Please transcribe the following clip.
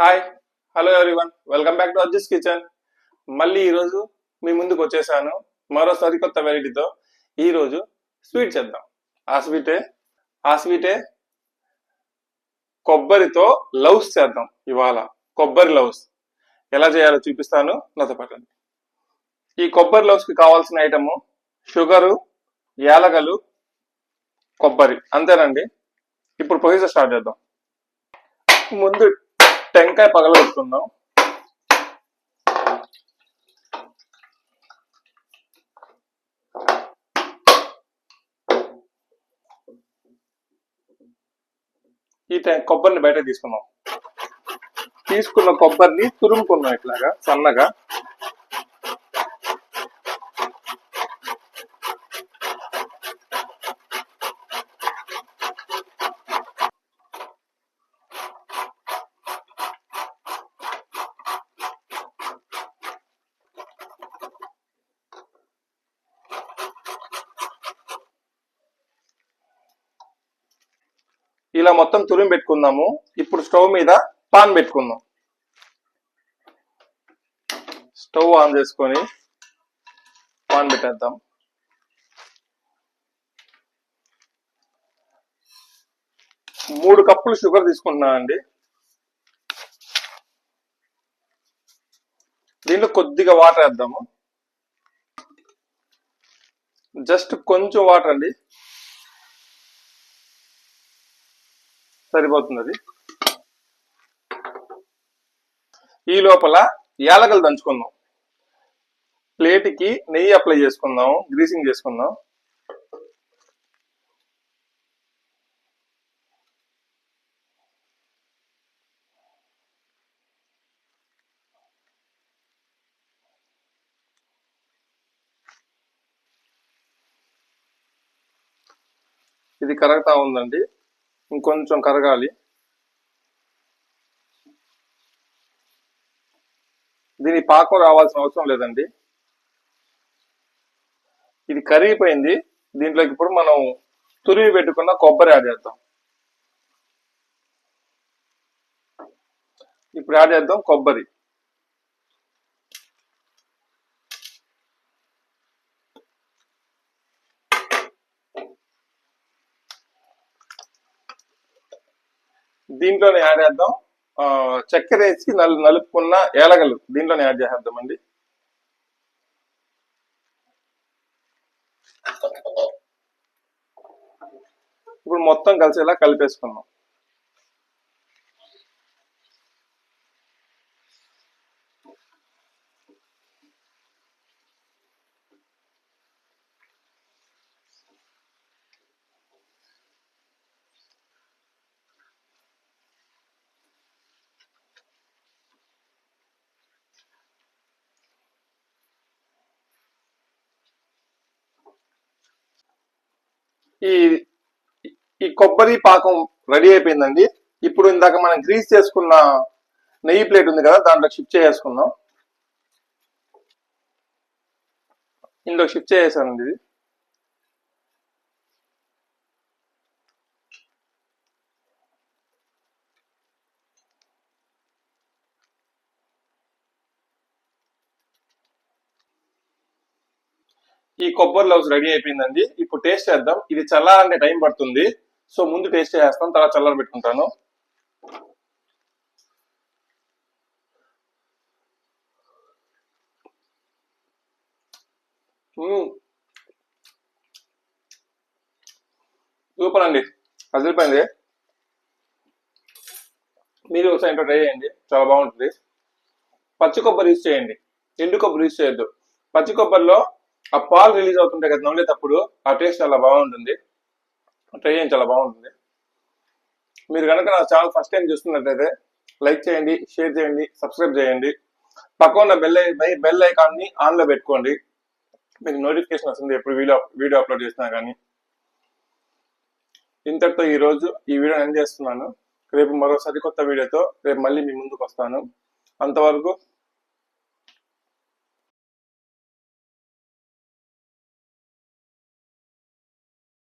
Hi hello everyone welcome back to Arju's kitchen మళ్ళీ ఈరోజు మీ ముందుకు వచ్చేసాను. మరో సరికొత్త వెరైటీతో. ఈరోజు స్వీట్ చేద్దాం. ఆ స్వీటే ఆ స్వీటే కొబ్బరితో లవ్స్ చేద్దాం ఇవాళ. కొబ్బరి లవ్స్ ఎలా చేయాలో చూపిస్తాను. నాతో పట్టండి ఈ కొబ్బరి లవ్స్కి కావాల్సిన ఐటము షుగరు యాలగలు కొబ్బరి. అంతేనండి. ఇప్పుడు ప్రొసీజర్ స్టార్ట్ చేద్దాం. ముందు టెంకాయ పగలగొట్టుకుందాం ఈ టె- కొబ్బరిని బయట తీసుకున్నాం తీసుకున్న కొబ్బరిని తురుముకున్నాం ఇట్లాగా సన్నగా. ఇలా మొత్తం తురిమి పెట్టుకుందాము. ఇప్పుడు స్టవ్ మీద పాన్ పెట్టుకుందాం. స్టవ్ ఆన్ చేసుకొని పాన్ పెట్టేద్దాం. మూడు కప్పులు షుగర్ తీసుకుంటున్నానండి దీంట్లో కొద్దిగా వాటర్ వేద్దాము. జస్ట్ కొంచెం వాటర్ అండి. సరిపోతుంది అది ఈ లోపల యాలకలు దంచుకుందాం. ప్లేట్కి నెయ్యి అప్లై చేసుకుందాం గ్రీసింగ్ చేసుకుందాం. ఇది కరెక్టా ఉందండి. ఇంకొంచెం కరగాలి. దీని పాకం రావాల్సిన అవసరం లేదండి. ఇది కరిగిపోయింది. దీంట్లోకి ఇప్పుడు మనం తురిమి పెట్టుకున్న కొబ్బరి యాడ్ చేద్దాం. ఇప్పుడు యాడ్ చేద్దాం కొబ్బరి. దీంట్లోనే యాడ్ చేద్దాం. ఆ, చక్కెర వేసి నలు నలుపుకున్న ఏలగలు దీంట్లోనే యాడ్ చేసేద్దామండి. ఇప్పుడు మొత్తం కలిసేలా కలిపేసుకుందాం. ఈ ఈ కొబ్బరి పాకం రెడీ అయిపోయిందండి. ఇప్పుడు ఇందాక మనం గ్రీస్ చేసుకున్న నెయ్యి ప్లేట్ ఉంది కదా దాంట్లో షిఫ్ట్ చేసుకుందాం ఇందులో షిఫ్ట్ చేసేసానండి ఇది. ఈ కొబ్బరి లవ్స్ రెడీ అయిపోయిందండి. ఇప్పుడు టేస్ట్ చేద్దాం. ఇది చల్లాలంటే టైం పడుతుంది. సో ముందు టేస్ట్ చేస్తాం తర్వాత చల్లార పెట్టుకుంటాను. సూపర్ అండి. అదిరిపోయింది. మీరు ఒకసారి ఇంట్లో ట్రై చేయండి. చాలా బాగుంటుంది. పచ్చి కొబ్బరి యూస్ చేయండి. ఎండు కొబ్బరి యూస్ చేయొద్దు. పచ్చి కొబ్బరిలో ఆ పాలు రిలీజ్ అవుతుంటాయి కదా నవ్వులేటప్పుడు ఆ టేస్ట్ చాలా బాగుంటుంది. ట్రై చేయండి చాలా బాగుంటుంది. మీరు కనుక నా ఛానల్ ఫస్ట్ టైం చూస్తున్నట్లయితే లైక్ చేయండి షేర్ చేయండి సబ్స్క్రైబ్ చేయండి. పక్కన ఉన్న బెల్ ఐ- బెల్ ఐకాన్ని ఆన్లో పెట్టుకోండి. మీకు నోటిఫికేషన్ వస్తుంది ఎప్పుడు వీడియో వీడియో అప్లోడ్ చేసినా కానీ ఇంతటితో ఈరోజు ఈ వీడియో ఎండ్ చేస్తున్నాను. రేపు మరో సరికొత్త వీడియోతో రేపు మళ్ళీ మీ ముందుకు వస్తాను. అంతవరకు